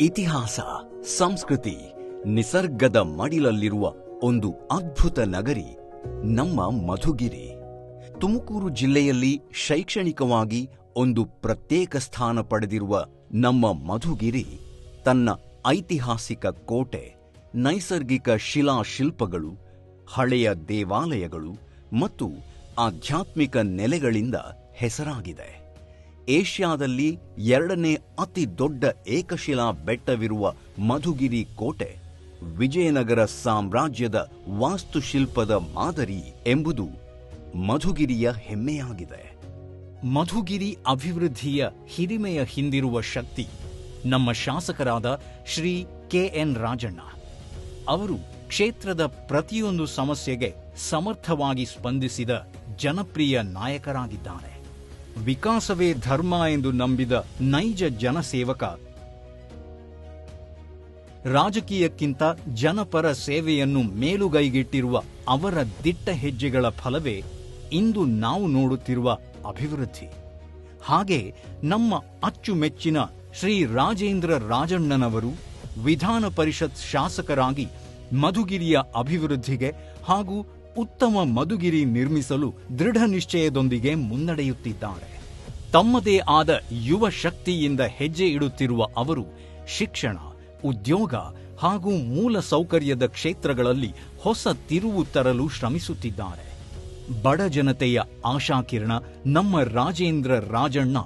ಇತಿಹಾಸ, ಸಂಸ್ಕೃತಿ, ನಿಸರ್ಗದ ಮಡಿಲಲ್ಲಿರುವ ಒಂದು ಅದ್ಭುತ ನಗರಿ, ನಮ್ಮ ಮಧುಗಿರಿ. ತುಮಕೂರು ಜಿಲ್ಲೆಯಲ್ಲಿ ಶೈಕ್ಷಣಿಕವಾಗಿ ಒಂದು ಪ್ರತ್ಯೇಕ ಸ್ಥಾನ ಪಡೆದಿರುವ ನಮ್ಮ ಮಧುಗಿರಿ, ತನ್ನ ಐತಿಹಾಸಿಕ ಕೋಟೆ, ನೈಸರ್ಗಿಕ ಶಿಲಾಶಿಲ್ಪಗಳು, ಹಳೆಯ ದೇವಾಲಯಗಳು ಮತ್ತು ಆಧ್ಯಾತ್ಮಿಕ ನೆಲೆಗಳಿಂದ ಹೆಸರಾಗಿದೆ. ಏಷ್ಯಾದಲ್ಲಿ ಎರಡನೇ ಅತಿ ದೊಡ್ಡ ಏಕಶಿಲಾ ಬೆಟ್ಟವಿರುವ ಮಧುಗಿರಿ ಕೋಟೆ, ವಿಜಯನಗರ ಸಾಮ್ರಾಜ್ಯದ ವಾಸ್ತುಶಿಲ್ಪದ ಮಾದರಿ ಎಂಬುದು ಮಧುಗಿರಿಯ ಹೆಮ್ಮೆಯಾಗಿದೆ. ಮಧುಗಿರಿ ಅಭಿವೃದ್ಧಿಯ ಹಿರಿಮೆಯ ಹಿಂದಿರುವ ಶಕ್ತಿ ನಮ್ಮ ಶಾಸಕರಾದ ಶ್ರೀ ಕೆಎನ್ ರಾಜಣ್ಣ. ಅವರು ಕ್ಷೇತ್ರದ ಪ್ರತಿಯೊಂದು ಸಮಸ್ಯೆಗೆ ಸಮರ್ಥವಾಗಿ ಸ್ಪಂದಿಸಿದ ಜನಪ್ರಿಯ ನಾಯಕರಾಗಿದ್ದಾರೆ. ವಿಕಾಸವೇ ಧರ್ಮ ಎಂದು ನಂಬಿದ ನೈಜ ಜನಸೇವಕ. ರಾಜಕೀಯಕ್ಕಿಂತ ಜನಪರ ಸೇವೆಯನ್ನು ಮೇಲುಗೈಗಿಟ್ಟಿರುವ ಅವರ ದಿಟ್ಟ ಹೆಜ್ಜೆಗಳ ಫಲವೇ ಇಂದು ನಾವು ನೋಡುತ್ತಿರುವ ಅಭಿವೃದ್ಧಿ. ಹಾಗೆ ನಮ್ಮ ಅಚ್ಚುಮೆಚ್ಚಿನ ಶ್ರೀ ರಾಜೇಂದ್ರ ರಾಜಣ್ಣನವರು ವಿಧಾನ ಪರಿಷತ್ ಶಾಸಕರಾಗಿ ಮಧುಗಿರಿಯ ಅಭಿವೃದ್ಧಿಗೆ ಹಾಗೂ ಉತ್ತಮ ಮಧುಗಿರಿ ನಿರ್ಮಿಸಲು ದೃಢ ನಿಶ್ಚಯದೊಂದಿಗೆ ಮುನ್ನಡೆಯುತ್ತಿದ್ದಾರೆ. ತಮ್ಮದೇ ಆದ ಯುವ ಶಕ್ತಿಯಿಂದ ಹೆಜ್ಜೆ ಇಡುತ್ತಿರುವ ಅವರು ಶಿಕ್ಷಣ, ಉದ್ಯೋಗ ಹಾಗೂ ಮೂಲ ಸೌಕರ್ಯದ ಕ್ಷೇತ್ರಗಳಲ್ಲಿ ಹೊಸ ತಿರುವು ತರಲು ಶ್ರಮಿಸುತ್ತಿದ್ದಾರೆ. ಬಡ ಜನತೆಯ ಆಶಾಕಿರಣ ನಮ್ಮ ರಾಜೇಂದ್ರ ರಾಜಣ್ಣ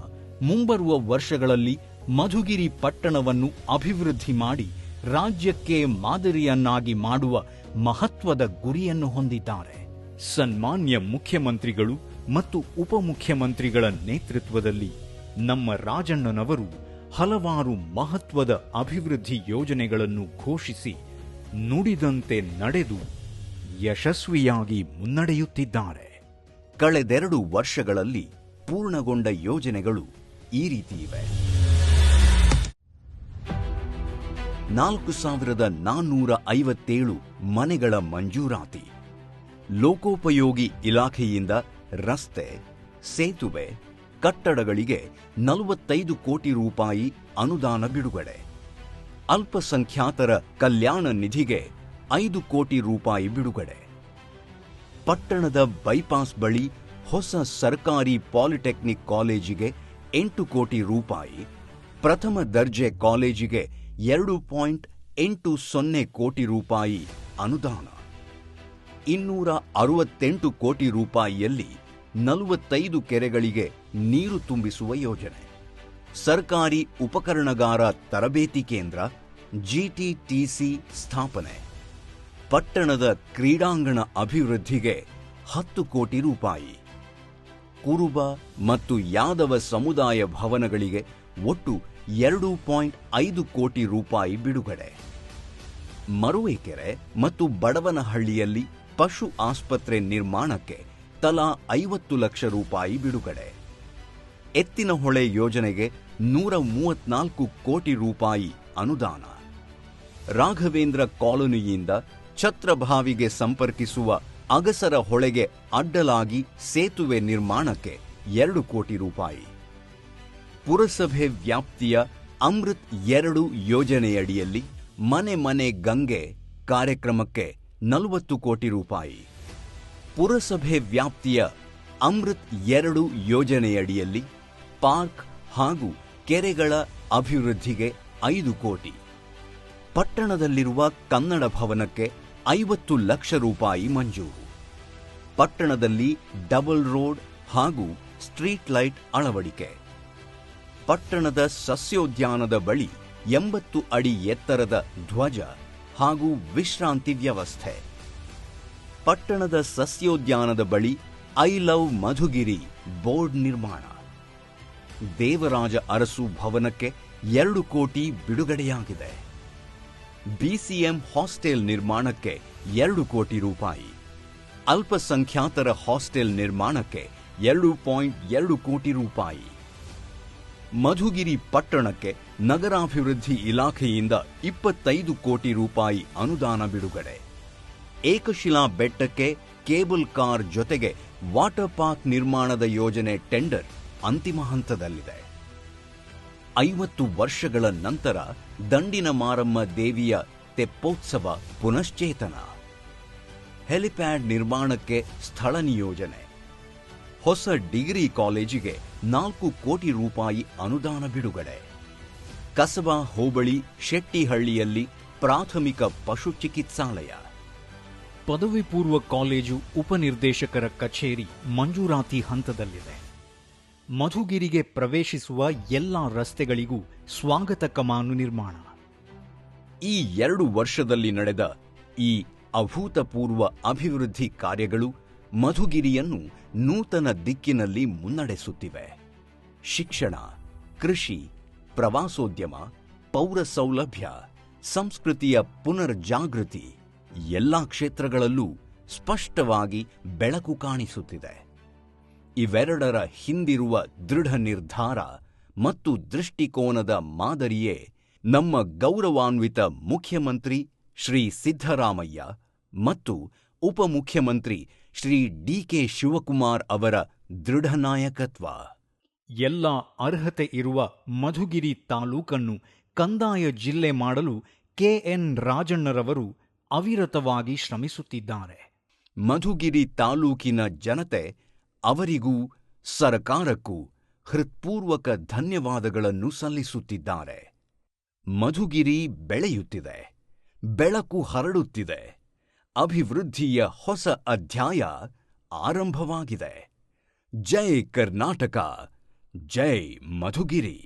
ಮುಂಬರುವ ವರ್ಷಗಳಲ್ಲಿ ಮಧುಗಿರಿ ಪಟ್ಟಣವನ್ನು ಅಭಿವೃದ್ಧಿ ಮಾಡಿ ರಾಜ್ಯಕ್ಕೆ ಮಾದರಿಯನ್ನಾಗಿ ಮಾಡುವ ಮಹತ್ವದ ಗುರಿಯನ್ನು ಹೊಂದಿದ್ದಾರೆ. ಸನ್ಮಾನ್ಯ ಮುಖ್ಯಮಂತ್ರಿಗಳು ಮತ್ತು ಉಪಮುಖ್ಯಮಂತ್ರಿಗಳ ನೇತೃತ್ವದಲ್ಲಿ ನಮ್ಮ ರಾಜಣ್ಣನವರು ಹಲವಾರು ಮಹತ್ವದ ಅಭಿವೃದ್ಧಿ ಯೋಜನೆಗಳನ್ನು ಘೋಷಿಸಿ ನುಡಿದಂತೆ ನಡೆದು ಯಶಸ್ವಿಯಾಗಿ ಮುನ್ನಡೆಯುತ್ತಿದ್ದಾರೆ. ಕಳೆದೆರಡು ವರ್ಷಗಳಲ್ಲಿ ಪೂರ್ಣಗೊಂಡ ಯೋಜನೆಗಳು ಈ ರೀತಿ ಇವೆ. ನಾಲ್ಕು ಸಾವಿರದ ನಾನ್ನೂರ ಐವತ್ತೇಳು ಮನೆಗಳ ಮಂಜೂರಾತಿ. ಲೋಕೋಪಯೋಗಿ ಇಲಾಖೆಯಿಂದ ರಸ್ತೆ, ಸೇತುವೆ, ಕಟ್ಟಡಗಳಿಗೆ ನಲವತ್ತೈದು ಕೋಟಿ ರೂಪಾಯಿ ಅನುದಾನ ಬಿಡುಗಡೆ. ಅಲ್ಪಸಂಖ್ಯಾತರ ಕಲ್ಯಾಣ ನಿಧಿಗೆ ಐದು ಕೋಟಿ ರೂಪಾಯಿ ಬಿಡುಗಡೆ. ಪಟ್ಟಣದ ಬೈಪಾಸ್ ಬಳಿ ಹೊಸ ಸರ್ಕಾರಿ ಪಾಲಿಟೆಕ್ನಿಕ್ ಕಾಲೇಜಿಗೆ ಎಂಟು ಕೋಟಿ ರೂಪಾಯಿ, ಪ್ರಥಮ ದರ್ಜೆ ಕಾಲೇಜಿಗೆ ಎರಡು ಪಾಯಿಂಟ್ ಎಂಟು ಸೊನ್ನೆ ಕೋಟಿ ರೂಪಾಯಿ ಅನುದಾನ. ಇನ್ನೂರ ಅರವತ್ತೆಂಟು ಕೋಟಿ ರೂಪಾಯಿಯಲ್ಲಿ ನಲವತ್ತೈದು ಕೆರೆಗಳಿಗೆ ನೀರು ತುಂಬಿಸುವ ಯೋಜನೆ. ಸರ್ಕಾರಿ ಉಪಕರಣಗಾರ ತರಬೇತಿ ಕೇಂದ್ರ ಜಿಟಿಟಿಸಿ ಸ್ಥಾಪನೆ. ಪಟ್ಟಣದ ಕ್ರೀಡಾಂಗಣ ಅಭಿವೃದ್ಧಿಗೆ ಹತ್ತು ಕೋಟಿ ರೂಪಾಯಿ. ಕುರುಬ ಮತ್ತು ಯಾದವ ಸಮುದಾಯ ಭವನಗಳಿಗೆ ಒಟ್ಟು ಎರಡು ಪಾಯಿಂಟ್ ಐದು ಕೋಟಿ ರೂಪಾಯಿ ಬಿಡುಗಡೆ. ಮರುವೆಕೆರೆ ಮತ್ತು ಬಡವನಹಳ್ಳಿಯಲ್ಲಿ ಪಶು ಆಸ್ಪತ್ರೆ ನಿರ್ಮಾಣಕ್ಕೆ ತಲಾ ಐವತ್ತು ಲಕ್ಷ ರೂಪಾಯಿ ಬಿಡುಗಡೆ. ಎತ್ತಿನಹೊಳೆ ಯೋಜನೆಗೆ ನೂರ ಮೂವತ್ನಾಲ್ಕು ಕೋಟಿ ರೂಪಾಯಿ ಅನುದಾನ. ರಾಘವೇಂದ್ರ ಕಾಲೋನಿಯಿಂದ ಛತ್ರಭಾವಿಗೆ ಸಂಪರ್ಕಿಸುವ ಅಗಸರ ಹೊಳೆಗೆ ಅಡ್ಡಲಾಗಿ ಸೇತುವೆ ನಿರ್ಮಾಣಕ್ಕೆ ಎರಡು ಕೋಟಿ ರೂಪಾಯಿ. ಪುರಸಭೆ ವ್ಯಾಪ್ತಿಯ ಅಮೃತ್ ಎರಡು ಯೋಜನೆಯಡಿಯಲ್ಲಿ ಮನೆ ಮನೆ ಗಂಗೆ ಕಾರ್ಯಕ್ರಮಕ್ಕೆ ನಲವತ್ತು ಕೋಟಿ ರೂಪಾಯಿ. ಪುರಸಭೆ ವ್ಯಾಪ್ತಿಯ ಅಮೃತ್ ಎರಡು ಯೋಜನೆಯಡಿಯಲ್ಲಿ ಪಾರ್ಕ್ ಹಾಗೂ ಕೆರೆಗಳ ಅಭಿವೃದ್ಧಿಗೆ ಐದು ಕೋಟಿ. ಪಟ್ಟಣದಲ್ಲಿರುವ ಕನ್ನಡ ಭವನಕ್ಕೆ ಐವತ್ತು ಲಕ್ಷ ರೂಪಾಯಿ ಮಂಜೂರು. ಪಟ್ಟಣದಲ್ಲಿ ಡಬಲ್ ರೋಡ್ ಹಾಗೂ ಸ್ಟ್ರೀಟ್ ಲೈಟ್ ಅಳವಡಿಕೆ. ಪಟ್ಟಣದ ಸಸ್ಯೋದ್ಯಾನದ ಬಳಿ ಎಂಬತ್ತು ಅಡಿ ಎತ್ತರದ ಧ್ವಜ. ಹಾಗೂ ವಿಶ್ರಾಂತಿ ವ್ಯವಸ್ಥೆ. ಪಟ್ಟಣದ ಸಸ್ಯೋದ್ಯಾನದ ಬಳಿ ಐ ಲವ್ ಮಧುಗಿರಿ ಬೋರ್ಡ್ ನಿರ್ಮಾಣ. ದೇವರಾಜ ಅರಸು ಭವನಕ್ಕೆ ಎರಡು ಕೋಟಿ ಬಿಡುಗಡೆಯಾಗಿದೆ. ಬಿಸಿಎಂ ಹಾಸ್ಟೆಲ್ ನಿರ್ಮಾಣಕ್ಕೆ ಎರಡು ಕೋಟಿ ರೂಪಾಯಿ. ಅಲ್ಪಸಂಖ್ಯಾತರ ಹಾಸ್ಟೆಲ್ ನಿರ್ಮಾಣಕ್ಕೆ ಎರಡು ಪಾಯಿಂಟ್ ಎರಡು ಕೋಟಿ ರೂಪಾಯಿ. ಮಧುಗಿರಿ ಪಟ್ಟಣಕ್ಕೆ ನಗರಾಭಿವೃದ್ಧಿ ಇಲಾಖೆಯಿಂದ ಇಪ್ಪತ್ತೈದು ಕೋಟಿ ರೂಪಾಯಿ ಅನುದಾನ ಬಿಡುಗಡೆ. ಏಕಶಿಲಾ ಬೆಟ್ಟಕ್ಕೆ ಕೇಬಲ್ ಕಾರ್ ಜೊತೆಗೆ ವಾಟರ್ ಪಾರ್ಕ್ ನಿರ್ಮಾಣದ ಯೋಜನೆ ಟೆಂಡರ್ ಅಂತಿಮ ಹಂತದಲ್ಲಿದೆ. ಐವತ್ತು ವರ್ಷಗಳ ನಂತರ ದಂಡಿನ ಮಾರಮ್ಮ ದೇವಿಯ ತೆಪ್ಪೋತ್ಸವ ಪುನಶ್ಚೇತನ. ಹೆಲಿಪ್ಯಾಡ್ ನಿರ್ಮಾಣಕ್ಕೆ ಸ್ಥಳ ನಿಯೋಜನೆ. ಹೊಸ ಡಿಗ್ರಿ ಕಾಲೇಜಿಗೆ ನಾಲ್ಕು ಕೋಟಿ ರೂಪಾಯಿ ಅನುದಾನ ಬಿಡುಗಡೆ. ಕಸಬಾ ಹೋಬಳಿ ಶೆಟ್ಟಿಹಳ್ಳಿಯಲ್ಲಿ ಪ್ರಾಥಮಿಕ ಪಶು ಚಿಕಿತ್ಸಾಲಯ. ಪದವಿ ಪೂರ್ವ ಕಾಲೇಜು ಉಪನಿರ್ದೇಶಕರ ಕಚೇರಿ ಮಂಜೂರಾತಿ ಹಂತದಲ್ಲಿದೆ. ಮಧುಗಿರಿಗೆ ಪ್ರವೇಶಿಸುವ ಎಲ್ಲಾ ರಸ್ತೆಗಳಿಗೂ ಸ್ವಾಗತ ಕಮಾನು ನಿರ್ಮಾಣ. ಈ ಎರಡು ವರ್ಷದಲ್ಲಿ ನಡೆದ ಈ ಅಭೂತಪೂರ್ವ ಅಭಿವೃದ್ಧಿ ಕಾರ್ಯಗಳು ಮಧುಗಿರಿಯನ್ನು ನೂತನ ದಿಕ್ಕಿನಲ್ಲಿ ಮುನ್ನಡೆಸುತ್ತಿವೆ. ಶಿಕ್ಷಣ, ಕೃಷಿ, ಪ್ರವಾಸೋದ್ಯಮ ಪೌರ ಸೌಲಭ್ಯ ಸಂಸ್ಕೃತಿಯ ಪುನರ್ಜಾಗೃತಿ ಎಲ್ಲಾ ಕ್ಷೇತ್ರಗಳಲ್ಲೂ ಸ್ಪಷ್ಟವಾಗಿ ಬೆಳಕು ಕಾಣಿಸುತ್ತಿದೆ. ಇವೆರಡರ ಹಿಂದಿರುವ ದೃಢ ನಿರ್ಧಾರ ಮತ್ತು ದೃಷ್ಟಿಕೋನದ ಮಾದರಿಯೇ ನಮ್ಮ ಗೌರವಾನ್ವಿತ ಮುಖ್ಯಮಂತ್ರಿ ಶ್ರೀ ಸಿದ್ದರಾಮಯ್ಯ ಮತ್ತು ಉಪಮುಖ್ಯಮಂತ್ರಿ ಶ್ರೀ ಡಿ ಕೆ ಶಿವಕುಮಾರ್ ಅವರ ದೃಢ ನಾಯಕತ್ವ ಎಲ್ಲ ಅರ್ಹತೆ ಇರುವ ಮಧುಗಿರಿ ತಾಲೂಕನ್ನು ಕಂದಾಯ ಜಿಲ್ಲೆ ಮಾಡಲು ಕೆಎನ್ ರಾಜಣ್ಣರವರು ಅವಿರತವಾಗಿ ಶ್ರಮಿಸುತ್ತಿದ್ದಾರೆ. ಮಧುಗಿರಿ ತಾಲೂಕಿನ ಜನತೆ ಅವರಿಗೂ ಸರಕಾರಕ್ಕೂ ಹೃತ್ಪೂರ್ವಕ ಧನ್ಯವಾದಗಳನ್ನು ಸಲ್ಲಿಸುತ್ತಿದ್ದಾರೆ. ಮಧುಗಿರಿ ಬೆಳೆಯುತ್ತಿದೆ. ಬೆಳಕು ಹರಡುತ್ತಿದೆ. ಅಭಿವೃದ್ಧಿಯ ಹೊಸ ಅಧ್ಯಾಯ ಆರಂಭವಾಗಿದೆ ಜೈ ಕರ್ನಾಟಕ ಜೈ ಮಧುಗಿರಿ